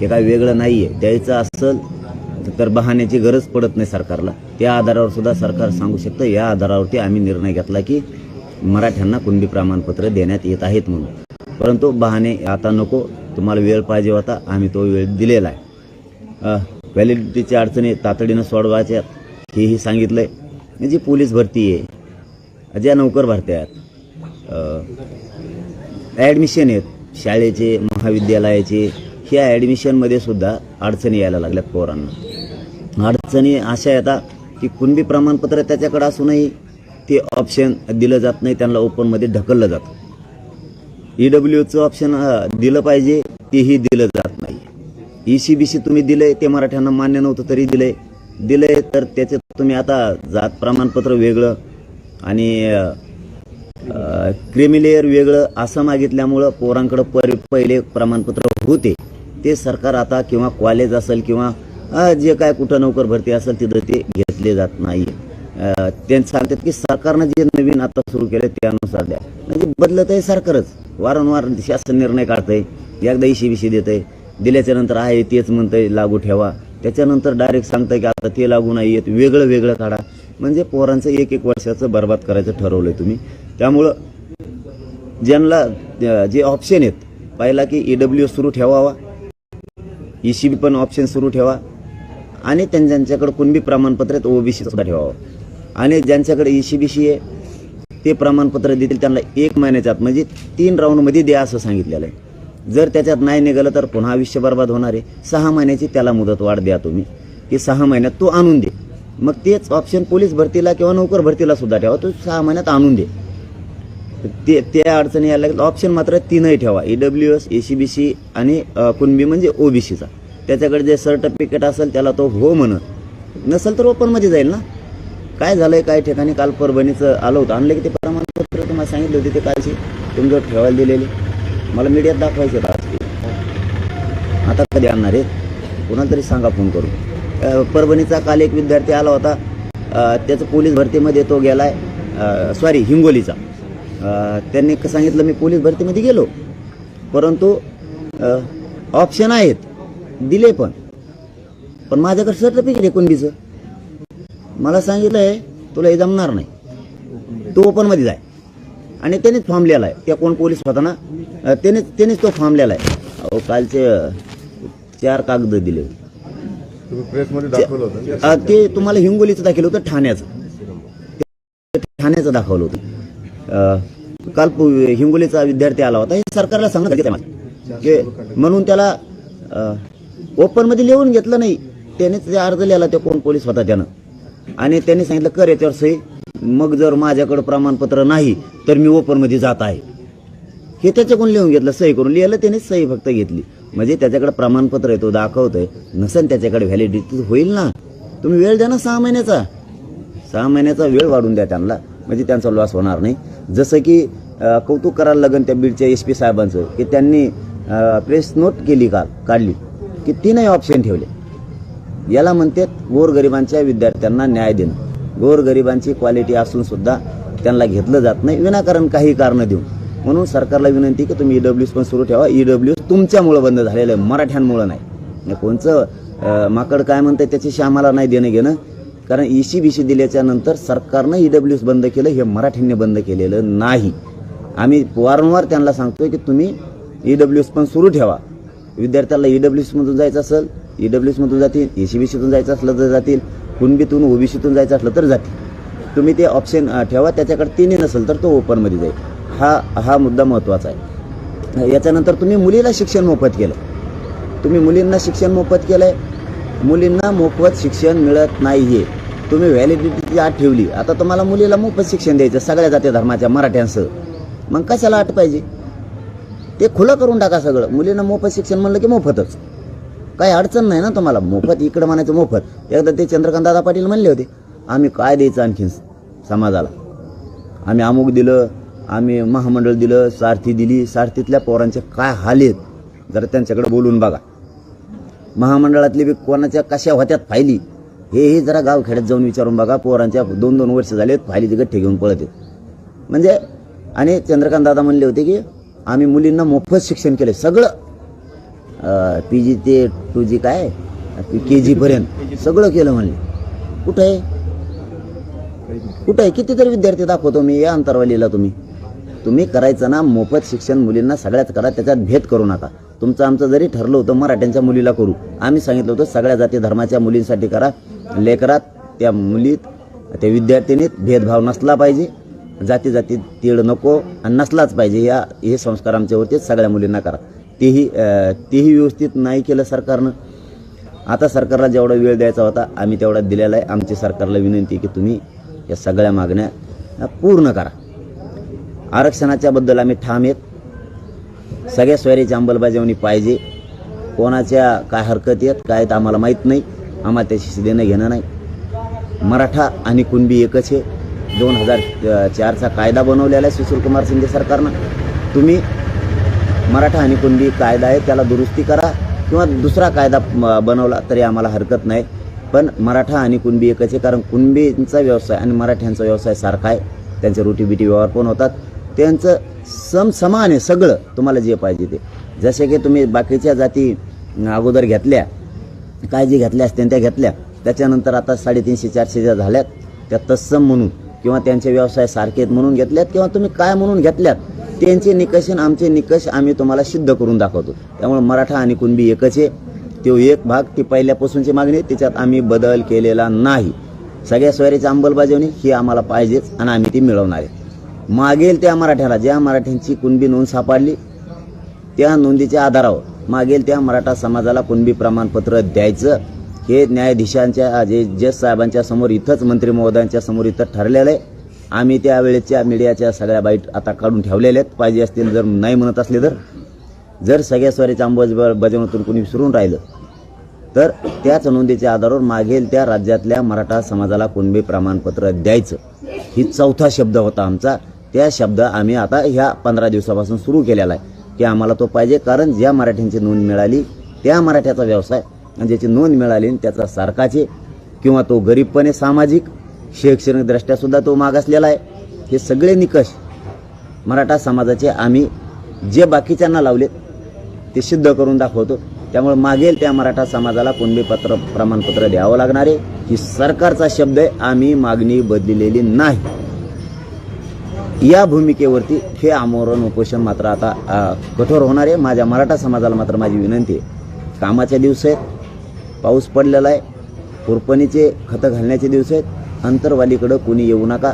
ते काय वेगळं नाही आहे द्यायचं असेल तर बहाण्याची गरज पडत नाही सरकारला. त्या आधारावर सुद्धा सरकार सांगू शकतं. या आधारावरती आम्ही निर्णय घेतला की मराठ्यांना कुणबी प्रमाणपत्र देण्यात येत आहेत म्हणून. परंतु बहाणे आता नको. तुम्हाला वेळ पाहिजे होता. आम्ही तो वेळ दिलेला आहे. व्हॅलिडिटीच्या अडचणी तातडीनं सोडवायच्या हेही सांगितलं आहे म्हणजे जी पोलीस भरती आहे. ज्या नोकर भरत्या आहेत ॲडमिशन आहेत. शाळेचे महाविद्यालयाचे ह्या ॲडमिशनमध्ये सुद्धा अडचणी यायला लागल्यात पोरांना. अडचणी अशा येतात की कुणबी प्रमाणपत्र त्याच्याकडे असूनही ते ऑप्शन दिलं जात नाही त्यांना ओपनमध्ये ढकललं जातं. ई डब्ल्यूचं ऑप्शन दिलं पाहिजे तेही दिलं जात नाही. ई सी बी सी तुम्ही दिलंय ते मराठ्यांना मान्य नव्हतं तरी दिलंय. दिलंय तर त्याचं तुम्ही आता जात प्रमाणपत्र वेगळं आणि क्रिमिलेअर वेगळं असं मागितल्यामुळं पोरांकडं पर पहिले प्रमाणपत्र होते. ते सरकार आता किंवा कॉलेज असेल किंवा जे काय कुठं नोकर भरती असेल तिथं ते घेतले जात नाही. ते सांगतात की सरकारनं जे नवीन आता सुरू केलं त्यानुसार द्या. म्हणजे बदलत आहे सरकारच. वारंवार शासन निर्णय काढतंय. एकदा इशी विशी देत आहे दिल्याच्या नंतर आहे तेच म्हणतंय लागू ठेवा. त्याच्यानंतर डायरेक्ट सांगतं की आता ते लागू नाही येत वेगळं वेगळं काढा. म्हणजे पोरांचं एक एक वर्षाचं बर्बाद करायचं ठरवलंय तुम्ही. त्यामुळं ज्यांना जे ऑप्शन आहेत पहिला की ई डब्ल्यू सुरू ठेवावा. ई सी बी पण ऑप्शन सुरू ठेवा. आणि त्यां कुणबी प्रमाणपत्र आहेत ओबीसी सुद्धा ठेवावं. आणि ज्यांच्याकडे ई सी बी सी आहे ते प्रमाणपत्र देतील त्यांना एक महिन्याच्या आत म्हणजे तीन राऊंडमध्ये द्या असं सांगितलेलं आहे. जर त्याच्यात नाही निघालं तर पुन्हा आयुष्य बर्बाद होणार आहे. सहा महिन्याची त्याला मुदत वाढ द्या तुम्ही. की सहा महिन्यात तो आणून दे. मग तेच ऑप्शन पोलीस भरतीला किंवा नोकर भरतीला सुद्धा ठेवा. तो सहा महिन्यात आणून दे. ते त्या अडचणी यायला लागेल ऑप्शन मात्र तीनही ठेवा. E W S A C B C आणि कुणबी म्हणजे ओ बी सीचा त्याच्याकडे जे सर्टिफिकेट असेल त्याला तो हो म्हणत. नसेल तर ओपनमध्ये जाईल ना. काय झालं आहे काय ठिकाणी काल परभणीचं आलं होतं. आणलं की ते प्रमाणपत्र तुम्हाला सांगितले होते ते कालची. तुमच्यावर ठेवायला दिलेले. मला मीडियात दाखवायचे होतं आज. आता कधी आणणार आहे कोणाला तरी सांगा फोन करून. परभणीचा काल एक विद्यार्थी आला होता. त्याचं पोलीस भरतीमध्ये तो गेला आहे सॉरी हिंगोलीचा. त्यांनी सांगितलं मी पोलीस भरतीमध्ये गेलो. परंतु ऑप्शन आहेत. दिले पण. पण माझ्याकडे सर्टिफिकेट आहे कुणबीचं मला सांगितलं आहे तुला हे जमणार नाही. तो ओपनमध्ये जाय. आणि त्यानेच फॉर्म लिहिला आहे. त्या कोण पोलीस होता ना त्यानेच त्यानेच तो फॉर्म लिहिला आहे. अहो कालचे चार कागद दिले. होतं. ते तुम्हाला हिंगोलीचं दाखवलं होतं ठाण्याचं. ठाण्याचं दाखवलं होतं. काल हिंगोलीचा विद्यार्थी आला होता. हे सरकारला सांगणं गरजेचं आहे म्हणून त्याला ओपनमध्ये लिहून घेतलं नाही. त्याने ते अर्ज लिहिला ते कोण? पोलीस होता त्यानं आणि त्यांनी सांगितलं कर याच्यावर सही. मग जर माझ्याकडं प्रमाणपत्र नाही तर मी ओपनमध्ये जात आहे. हे त्याच्याकडून लिहून घेतलं सही करून लिहिलं त्याने सही फक्त घेतली. म्हणजे त्याच्याकडे प्रमाणपत्र आहे तो दाखवतोय. नसेल त्याच्याकडे व्हॅलिडिटी होईल ना. तुम्ही वेळ द्या ना सहा महिन्याचा. सहा महिन्याचा वेळ वाढून द्या त्यांना. म्हणजे त्यांचा लॉस होणार नाही. जसं की कौतुक करायला लागेल त्या बीडच्या एस पी साहेबांचं की त्यांनी प्रेस नोट केली का काढली की तीनही ऑप्शन ठेवले. याला म्हणतात गोरगरिबांच्या विद्यार्थ्यांना न्याय देणं. गोरगरिबांची क्वालिटी असून सुद्धा त्यांना घेतलं जात नाही विनाकारण काही कारणं देऊन. म्हणून सरकारला विनंती की तुम्ही ई डब्ल्यू पण सुरू ठेवा. ई डब्ल्यू तुमच्यामुळं बंद झालेलं आहे मराठ्यांमुळं नाही. कोणचं माकड काय म्हणतं त्याच्याशी आम्हाला नाही देणं घेणं कारण ई सी बी सी दिल्याच्या नंतर सरकारनं ई डब्ल्यू बंद केलं हे मराठींनी बंद केलेलं नाही. आम्ही वारंवार त्यांना सांगतोय की तुम्ही ई डब्ल्यू पण सुरू ठेवा. विद्यार्थ्याला ई डब्ल्यू एसमधून जायचं असेल ई डब्ल्यू एसमधून जातील ए सी बी सीतून जायचं असलं तर जातील कुणबीतून ओबीसीतून जायचं असलं तर जातील. तुम्ही ते ऑप्शन ठेवा त्याच्याकडे तिन्ही नसेल तर तो ओपनमध्ये जाईल. हा हा मुद्दा महत्त्वाचा आहे. याच्यानंतर तुम्ही मुलीला शिक्षण मोफत केलं. तुम्ही मुलींना शिक्षण मोफत केलं आहे मुलींना मोफत शिक्षण मिळत नाही आहे तुम्ही व्हॅलिडिटी आत ठेवली. आता तुम्हाला मुलीला मोफत शिक्षण द्यायचं सगळ्या जाती धर्माच्या मराठ्यांसह मग कशाला आठ पाहिजे? ते खुलं करून टाका सगळं. मुलींना मोफत शिक्षण म्हणलं की मोफतच. काही अडचण नाही ना तुम्हाला. मोफत इकडं म्हणायचं मोफत. एकदा ते चंद्रकांतदादा पाटील म्हणले होते आम्ही काय द्यायचं आणखीन समाजाला. आम्ही अमुक दिलं आम्ही महामंडळ दिलं सारथी दिली. सारथीतल्या पोरांचे काय हाल आहेत? जरा त्यांच्याकडे बोलून बघा. महामंडळातली बी कोणाच्या कशा होत्यात फायली हे हे जरा गावखेड्यात जाऊन विचारून बघा. पोरांच्या दोन दोन वर्ष झालेत फायलीचे गठ्ठे घेऊन पळत. आहेत म्हणजे आणि चंद्रकांत दादा म्हणले होते की आम्ही मुलींना मोफत शिक्षण केले सगळं पी जी ते टू जी काय के जीपर्यंत सगळं केलं म्हणले. कुठं आहे? कुठं आहे? कितीतरी विद्यार्थी दाखवतो मी या अंतरवालीला तुम्ही. तुम्ही करायचं ना मोफत शिक्षण मुलींना सगळ्याच करा त्याच्यात भेद करू नका. तुमचं आमचं जरी ठरलं होतं मराठ्यांच्या मुलीला करू आम्ही सांगितलं होतं सगळ्या जाती धर्माच्या मुलींसाठी करा लेकरात त्या मुलीत त्या विद्यार्थिनीत भेदभाव नसला पाहिजे. जाती जाती तीळ नको आणि नसलाच पाहिजे. या हे संस्कार आमच्यावरती सगळ्या मुलींना करा. तेही तेही व्यवस्थित नाही केलं सरकारनं. आता सरकारला जेवढा वेळ द्यायचा होता आम्ही तेवढा दिलेला आहे. आमची सरकारला विनंती आहे की तुम्ही या सगळ्या मागण्या पूर्ण करा. आरक्षणाच्या बद्दल आम्ही ठाम आहेत. सगळ्या सोयरीची अंमलबजावणी पाहिजे. कोणाच्या काय हरकती आहेत काय आहेत आम्हाला माहीत नाही. आम्हाला त्याशी देणं घेणं नाही. मराठा आणि कुणबी एकच आहे. दोन हजार चारचा कायदा बनवलेला आहे सुशीलकुमार शिंदे सरकारनं. तुम्ही मराठा आणि कुणबी कायदा आहे त्याला दुरुस्ती करा किंवा दुसरा कायदा बनवला तरी आम्हाला हरकत नाही. पण मराठा आणि कुणबी एकच आहे कारण कुणबींचा व्यवसाय आणि मराठ्यांचा व्यवसाय सारखा आहे. त्यांचे रोटीबिटी व्यवहार पण होतात. त्यांचं सम समान आहे सगळं. तुम्हाला जे पाहिजे ते. जसे की तुम्ही बाकीच्या जाती अगोदर घेतल्या काळजी घेतल्या असतील त्या घेतल्या. त्याच्यानंतर आता साडेतीनशे चारशे ज्या झाल्यात त्या तत्सम म्हणून किंवा त्यांचे व्यवसाय सारखे आहेत म्हणून घेतल्यात किंवा तुम्ही काय म्हणून घेतल्यात त्यांचे निकष आणि आमचे निकष आम्ही तुम्हाला सिद्ध करून दाखवतो. त्यामुळे मराठा आणि कुणबी एकच आहे. तो एक भाग ती पहिल्यापासूनची मागणी आहे, त्याच्यात आम्ही बदल केलेला नाही. सगळ्या सोयरीची अंमलबजावणी ही आम्हाला पाहिजेच आणि आम्ही ती मिळवणार आहे. मागेल त्या मराठ्याला ज्या मराठ्यांची कुणबी नोंद सापडली त्या नोंदीच्या आधारावर मागेल त्या मराठा समाजाला कुणबी प्रमाणपत्र द्यायचं हे न्यायाधीशांच्या जे जज साहेबांच्या समोर इथंच मंत्री महोदयांच्या समोर इथं ठरलेलं आहे. आम्ही त्यावेळेच्या मीडियाच्या सगळ्या बाईट आता काढून ठेवलेल्या आहेत. पाहिजे असतील जर नाही म्हणत असले तर. जर सगळ्या स्वारीच्या अंमलबजावणीतून कोणी विसरून राहिलं तर त्याच नोंदीच्या आधारावर मागेल त्या राज्यातल्या मराठा समाजाला कुणबी प्रमाणपत्र द्यायचं. ही चौथा शब्द होता आमचा. त्या शब्द आम्ही आता ह्या पंधरा दिवसापासून सुरू केलेला आहे. की आम्हाला तो पाहिजे. कारण ज्या मराठ्यांची नोंद मिळाली त्या मराठ्याचा व्यवसाय आणि ज्याची नोंद मिळाली आणि त्याचा सारखाचे किंवा तो गरीबपणे सामाजिक शैक्षणिकदृष्ट्यासुद्धा तो मागासलेला आहे हे सगळे निकष मराठा समाजाचे आम्ही जे बाकीच्यांना लावलेत ते सिद्ध करून दाखवतो. त्यामुळे मागेल त्या मराठा समाजाला कुणबी पत्र प्रमाणपत्र द्यावं लागणार आहे. ही सरकारचा शब्द आहे. आम्ही मागणी बदललेली नाही. या भूमिकेवरती हे आमरण उपोषण मात्र आता कठोर होणार आहे. माझ्या मराठा समाजाला मात्र माझी विनंती आहे. कामाचे दिवस आहेत पाऊस पडलेला आहे कुरपणीचे खतं घालण्याचे दिवस आहेत. अंतरवालीकडं कोणी येऊ नका.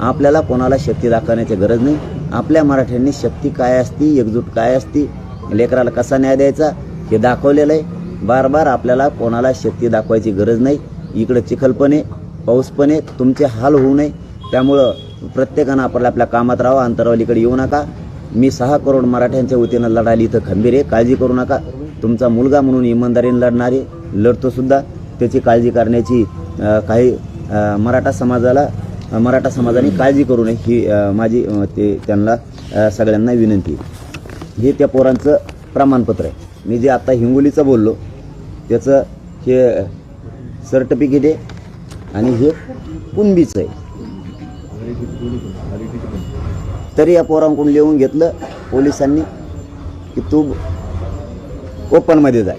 आपल्याला कोणाला शक्ती दाखवण्याची गरज नाही. आपल्या मराठ्यांनी शक्ती काय असती एकजूट काय असती लेकराला कसा न्याय द्यायचा हे दाखवलेलं आहे. बार बार आपल्याला कोणाला शक्ती दाखवायची गरज नाही. इकडं चिखल पण आहे पाऊस पण आहे तुमचे हाल होऊ नये. त्यामुळं प्रत्येकानं आपल्या आपल्या कामात राहावं अंतरावलीकडे येऊ नका. मी सहा करोड मराठ्यांच्या वतीनं लढायला इथं खंबीर आहे. काळजी करू नका. तुमचा मुलगा म्हणून इमानदारीने लढणारे लढतोसुद्धा त्याची काळजी करण्याची काही मराठा समाजाला मराठा समाजाने काळजी करू नये ही माझी ते त्यांना सगळ्यांना विनंती. हे त्या पोरांचं प्रमाणपत्र आहे. मी जे आत्ता हिंगोलीचं बोललो त्याचं हे सर्टिफिकेट आहे आणि हे कुणबीचं आहे. तरी या पोरांकडून लिहून घेतलं पोलिसांनी की तू ओपनमध्ये जाय.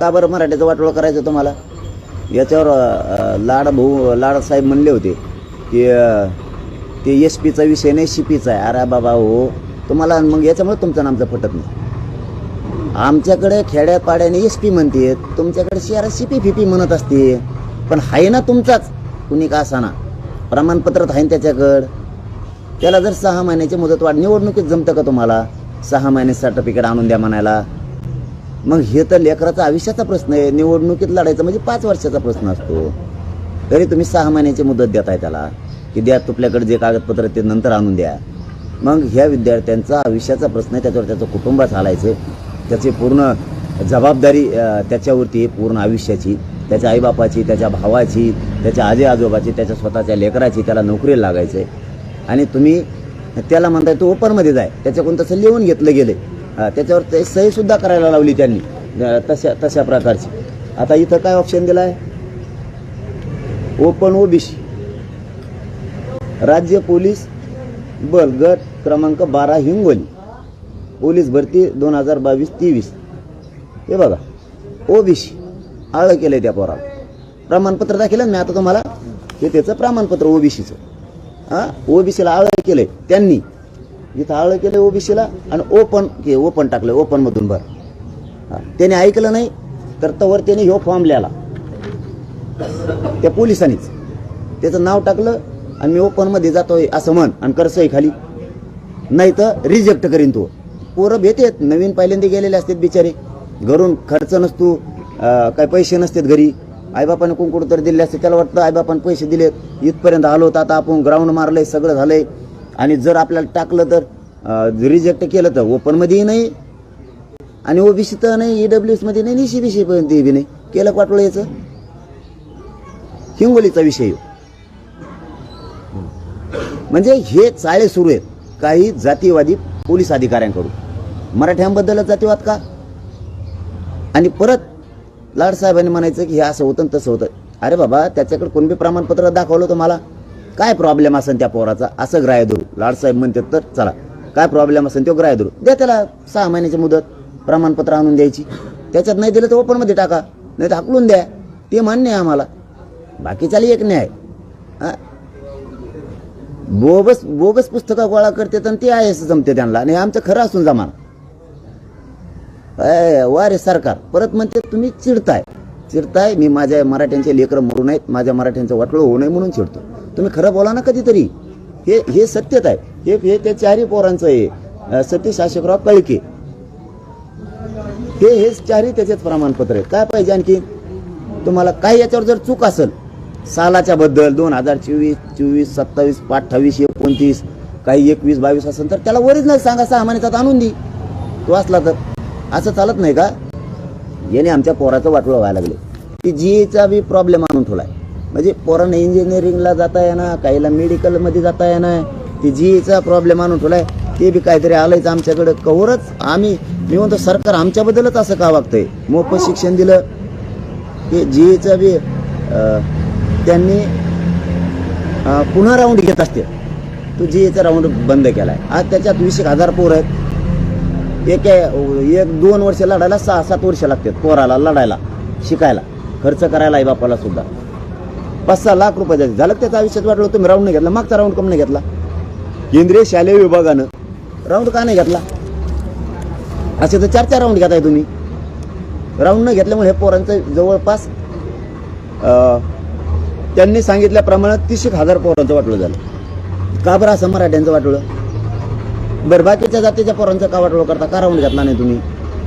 का बरं मराठीचं वाटोळं करायचं तुम्हाला? याच्यावर लाड भाऊ लाडसाहेब म्हणले होते की ते एस पीचा विषय नाही सी पीचा आहे. अरे बाबा हो तुम्हाला मग याच्यामुळे तुमचं नामचं फटत नाही. आमच्याकडे खेड्यापाड्याने एस पी म्हणते तुमच्याकडे शिरा सी पी फिपी म्हणत असते. पण आहे ना तुमचाच. कुणी का असाना? प्रमाणपत्र आहे त्याच्याकडं. त्याला जर सहा महिन्याची मुदतवाढ निवडणुकीत जमतं का तुम्हाला? सहा महिने सर्टिफिकेट आणून द्या म्हणायला. मग हे तर लेकराचा आयुष्याचा प्रश्न आहे. निवडणुकीत लढायचा म्हणजे पाच वर्षाचा प्रश्न असतो. तरी तुम्ही सहा महिन्याची मुदत देताय त्याला. की द्या तुपल्याकडे जे कागदपत्र ते नंतर आणून द्या. मग ह्या विद्यार्थ्यांचा आयुष्याचा प्रश्न आहे. त्याच्यावर त्याचं कुटुंब चालायचं. त्याची पूर्ण जबाबदारी त्याच्यावरती आहे, पूर्ण आयुष्याची. त्याच्या आईबापाची त्याच्या भावाची त्याच्या आजी आजोबाची त्याच्या स्वतःच्या लेकराची त्याला नोकरीला लागायचं. आहे आणि तुम्ही त्याला म्हणताय तो ओपनमध्ये जाय. त्याच्याकडून तसं लिहून घेतलं गेलं त्याच्यावर ते सहीसुद्धा करायला लावली त्यांनी तशा तशा प्रकारची. आता इथं काय ऑप्शन दिला आहे ओपन ओबीसी राज्य पोलीस बल गट क्रमांक बारा हिंगोली. पोलीस भरती दोन हजार बावीस तेवीस. हे बघा ओबीसी आळ केलंय त्या पोराला. प्रमाणपत्र दाखिलं ना मी आता तुम्हाला हे त्याचं प्रमाणपत्र ओबीसीचं हा? ओबीसीला आळ केलंय त्यांनी. इथं आळ केलंय ओबीसीला आणि ओपन के ओपन टाकलं ओपन मधून त्याने ऐकलं नाही तर तवर त्याने ह्यो फॉर्म लिहाला. त्या पोलिसांनीच. त्याचं नाव टाकलं आणि मी ओपनमध्ये जातोय असं म्हण आणि करसय खाली. नाही तर रिजेक्ट करीन तो. पोरं भेटेत नवीन पहिल्यांदा गेलेले असतात बिचारे. घरून खर्च नसतो. काय पैसे नसतात घरी. आईबापाने कोण कुठं तर दिले असते त्याला वाटतं आईबापाने पैसे दिलेत. इथपर्यंत आलो तर आता आपण ग्राउंड मारलंय सगळं झालंय. आणि जर आपल्याला टाकलं तर रिजेक्ट केलं तर ओपनमध्येही नाही. आणि ओबीसी तर नाही ई एस नाही निशी बी सी पर्यंत बी नाही. केलं वाटलं याचं? हिंगोलीचा विषय. म्हणजे हे चाळे सुरू आहेत. काही जातीवादी पोलीस अधिकाऱ्यांकडून. मराठ्यांबद्दलच जातीवाद का? आणि परत लाड साहेबांनी म्हणायचं की हे असं होतं आणि तसं होतं. अरे बाबा त्याच्याकडे कोणबी प्रमाणपत्र दाखवलं होतं मला? काय प्रॉब्लेम असेल त्या पोराचा? असं ग्राह्य धरू. लाडसाहेब म्हणतात तर चला. काय प्रॉब्लेम असेल तो ग्राह्य धरू. द्या त्याला सहा महिन्याची मुदत प्रमाणपत्र आणून द्यायची. त्याच्यात नाही दिलं तर ओपनमध्ये टाका. नाही तर हाकलून द्या. ते मान्य आहे आम्हाला. बाकीच्याला एक न्याय. हा? बोगस बोगस पुस्तकं गोळा करते आणि ते आहे असं जमते त्यांना. आणि आमचं खरं असून जमाना. अय, वा रे सरकार. परत म्हणते तुम्ही चिडताय. चिडताय? मी माझ्या मराठ्यांचे लेकरं मरू नयेत. माझ्या मराठ्यांचं वाटलं होऊ नये म्हणून चिडतो. तुम्ही खरं बोला ना कधीतरी. हे हे सत्यत आहे. हे हे त्या चारही पोरांचं आहे. सत्य सतीश अशोकराव कळके. हे हेच चारही त्याचेच प्रमाणपत्र आहे काय पाहिजे आणखी? तुम्हाला काही याच्यावर जर चूक असेल सालाच्या बद्दल दोन हजार चोवीस चोवीस सत्तावीस अठ्ठावीस एकोणतीस काही एकवीस बावीस असेल तर त्याला ओरिजिनल सांगा. सहा महिन्यात आणून दी. तो असला तर. असं चालत नाही का? याने आमच्या पोराचं वाटलं व्हायला लागले. की जीएचा बी प्रॉब्लेम आणून ठेवलाय. म्हणजे पोरांना इंजिनिअरिंगला जाता येणार काहीला मेडिकलमध्ये जाता येणार ते जीएचा प्रॉब्लेम आणून ठेवलाय. ते बी काहीतरी आलंयच आमच्याकडं. कवरच आम्ही मी म्हणतो सरकार आमच्याबद्दलच असं का वागतंय? मोफत शिक्षण दिलं. ते जीएचा बी त्यांनी पुन्हा राऊंड घेत असते तो जीएचा राऊंड बंद केला आहे आज त्याच्यात वीस एक हजार पोर आहेत. एक एक दोन वर्ष लढायला सहा सात वर्ष लागतात पोराला लढायला शिकायला. खर्च करायला आई बापाला सुद्धा. पाच सहा लाख रुपये जायचे झालं त्याचा त्याचं आयुष्यात वाटलं तुम्ही राऊंड नाही घेतला मागचा राऊंड कम नाही घेतला? केंद्रीय शालेय विभागानं राऊंड का नाही घेतला? असे तर चार चार राऊंड घेताय तुम्ही. राऊंड न घेतल्यामुळे हे पोरांचं जवळपास त्यांनी सांगितल्याप्रमाणे तीस एक हजार पोरांचं वाटलं झालं. का बरं असं मराठ्यांचं वाटलं? बरं बाकीच्या जातीच्या पोरांचं कावाटोळ करता? का राऊंड घेतला नाही तुम्ही?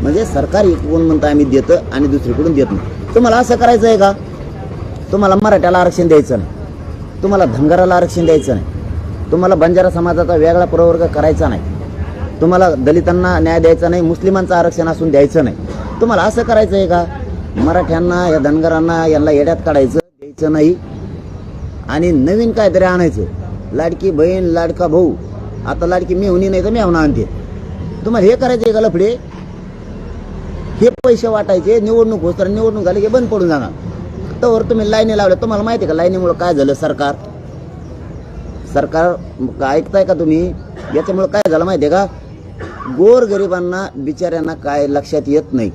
म्हणजे सरकार कोण म्हणतं आम्ही देतं आणि दुसरीकडून देत नाही. तुम्हाला असं करायचं आहे का? तुम्हाला मराठ्याला आरक्षण द्यायचं नाही. तुम्हाला धनगराला आरक्षण द्यायचं नाही. तुम्हाला बंजारा समाजाचा वेगळा प्रवर्ग करायचा नाही. तुम्हाला दलितांना न्याय द्यायचा नाही मुस्लिमांचं आरक्षण असून द्यायचं नाही. तुम्हाला असं करायचं आहे का? मराठ्यांना या धनगरांना यांना येड्यात काढायचं द्यायचं नाही. आणि नवीन काहीतरी आणायचं. लाडकी बहीण लाडका भाऊ. आता लाडकी मेहुनी नाही तर मेहुणा आणते. तुम्हाला हे करायचं आहे का लफडे? हे पैसे वाटायचे निवडणूक होत तर निवडणूक झाली की बंद पडून जाणार. तर तुम्ही लाईनी लावल्या. तुम्हाला माहिती आहे का लाईनीमुळे काय झालं सरकार? सरकार का ऐकताय का तुम्ही? याच्यामुळं काय झालं माहिती आहे का? गोरगरिबांना बिचाऱ्यांना काय लक्षात येत नाही.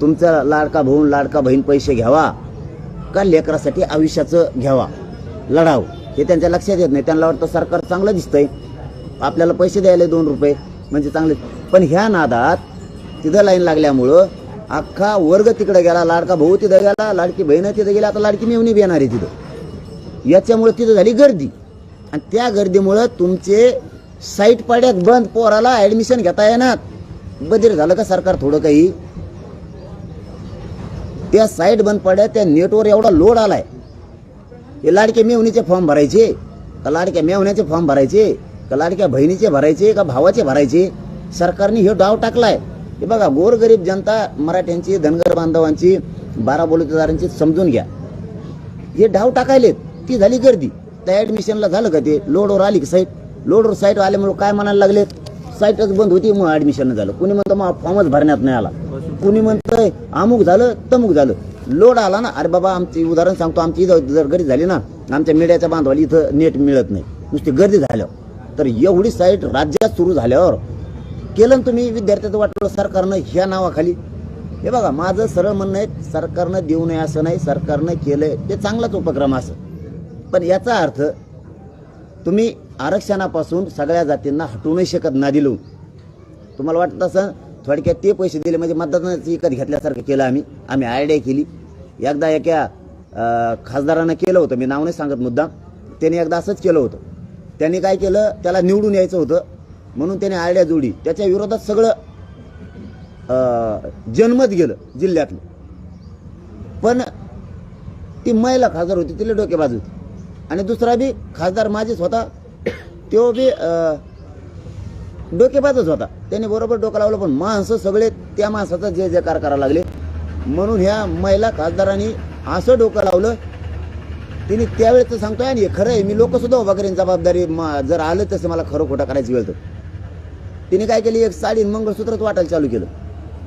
तुमचा लाडका भाऊन लाडका बहीण पैसे घ्यावा का लेकरासाठी आयुष्याचं घ्यावा? लढाव. हे त्यांच्या लक्षात येत नाही. त्यांना वाटतं सरकार चांगलं दिसतंय. आपल्याला पैसे द्यायला दोन रुपये म्हणजे चांगले. पण ह्या नादात तिथं लाईन लागल्यामुळं अख्खा वर्ग तिकडे गेला लाडका भाऊ तिथं गेला लाडकी बहीण तिथं गेला आता लाडकी मेवणी बी येणार आहे तिथं. याच्यामुळं तिथं झाली गर्दी. आणि त्या गर्दीमुळं तुमचे साईट पाड्यात बंद पोराला ॲडमिशन घेता येणार. बधीर झालं का सरकार थोडं काही? त्या साईट बंद पड्या त्या नेटवर एवढा लोड आलाय. हे लाडक्या मेवणीचे फॉर्म भरायचे. का लाडक्या मेवण्याचे फॉर्म भरायचे? का लाडक्या बहिणीचे भरायचे का भावाचे भरायचे? सरकारने हे डाव टाकलाय. हे बघा गोरगरीब जनता मराठ्यांची धनगर बांधवांची बारा बोलतेदारांची समजून घ्या. हे डाव टाकायलेत. ती झाली गर्दी. त्या ॲडमिशनला झालं का ते? लोडवर आली की साईट लोडवर साईट आल्यामुळे काय म्हणायला लागले साईटच बंद होती मग ॲडमिशन झालं. कुणी म्हणतं मग फॉर्मच भरण्यात नाही आला. कुणी म्हणतंय अमुक झालं तमुक झालं. लोड आला ना अरे बाबा आमची उदाहरण सांगतो. आमची इथं जर गर्दी झाली ना आमच्या मीडियाच्या बांधवाला इथं नेट मिळत नाही. नुसती गर्दी झाल्यावर. तर एवढी साईट राज्यात सुरू झाल्यावर केलं ना तुम्ही विद्यार्थ्याचं वाटलं सरकारनं ह्या नावाखाली. हे बघा माझं सरळ म्हणणं आहे सरकारनं देऊ नये असं नाही सरकारनं केलंय ते चांगलाच उपक्रम असं. पण याचा अर्थ तुम्ही आरक्षणापासून सगळ्या जातींना हटवू नाही शकत ना दिलो तुम्हाला वाटत असं? थोडक्यात ते पैसे दिले म्हणजे मतदानाचं विकत घेतल्यासारखं केलं आम्ही. आम्ही आयडिया केली. एकदा एका खासदारानं केलं होतं मी नाव नाही सांगत मुद्दाम. त्याने एकदा असंच केलं होतं. त्यांनी काय केलं? त्याला निवडून यायचं होतं. म्हणून त्याने आयडिया जोडी त्याच्या विरोधात सगळं जन्मत गेलं जिल्ह्यातलं. पण ती महिला खासदार होती तिला डोकेबाज होती. आणि दुसरा बी खासदार माझीच होता. तो बी डोकेबाजच होता. त्याने बरोबर डोकं लावलं पण माणसं सगळे त्या माणसाचा जे जयकार करायला लागले. म्हणून ह्या महिला खासदारांनी असं डोकं लावलं तिने त्यावेळेस सांगतोय आणि खरं आहे मी लोकसुद्धा उभा करेन जबाबदारी मा- जर आलं तसं मला खरं खोटं करायची वेळ तर. तिने काय केली एक साडी आणि मंगळसूत्रच वाटायला चालू केलं.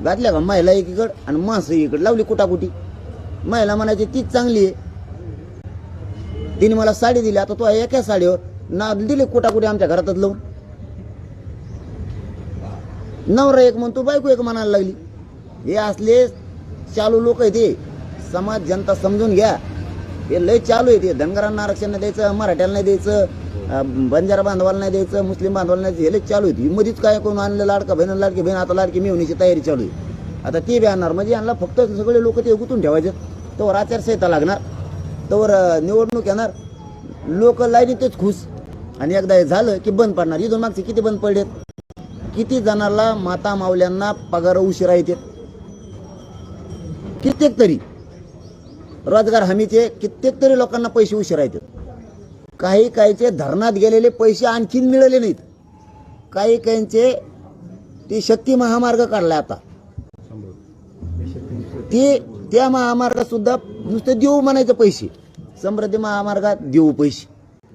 घातल्या का महिला एकीकडं आणि माणसं इकडं लावली कुटाकुटी. महिला म्हणायची तीच चांगली आहे. तिने मला साडी दिली आता तो एका साडीवर ना दिली कुटाकुटी आमच्या घरातच लावून. नवरा एक म्हणतो बायको एक म्हणायला लागली. हे असले चालू लोक आहे ते समाज जनता समजून घ्या. हे लय चालू आहे ते. धनगरांना आरक्षण नाही द्यायचं मराठ्याला नाही द्यायचं बंजार बंजारा बांधवाला नाही द्यायचं मुस्लिम बांधवाला नाही द्यायचं हे लय चालू आहे. ही मध्येच काय कोण आणलं लाडका बहिण लाडकी बहीण आता लाडकी मिळवण्याची तयारी चालू आहे. आता ते बी आणणार. म्हणजे यांना फक्त सगळे लोक ते गुतून ठेवायचे. तोवर आचारसंहिता लागणार. तोवर निवडणूक येणार. लोक लाईनीतच खुश. आणि एकदा हे झालं की बंद पडणार. इथून मागचे किती बंद पडलेत? किती जणांना माता मावल्यांना पगार उशिरा येते? कित्येक तरी. रोजगार हमीचे कित्येक तरी लोकांना पैसे उशिरा येतात. काही काहीचे धरणात गेलेले पैसे आणखीन मिळाले नाहीत. काही काहींचे ती शक्ती महामार्ग काढला आता. ती त्या महामार्गात सुद्धा नुसते देऊ म्हणायचे पैसे. समृद्धी महामार्गात देऊ पैसे.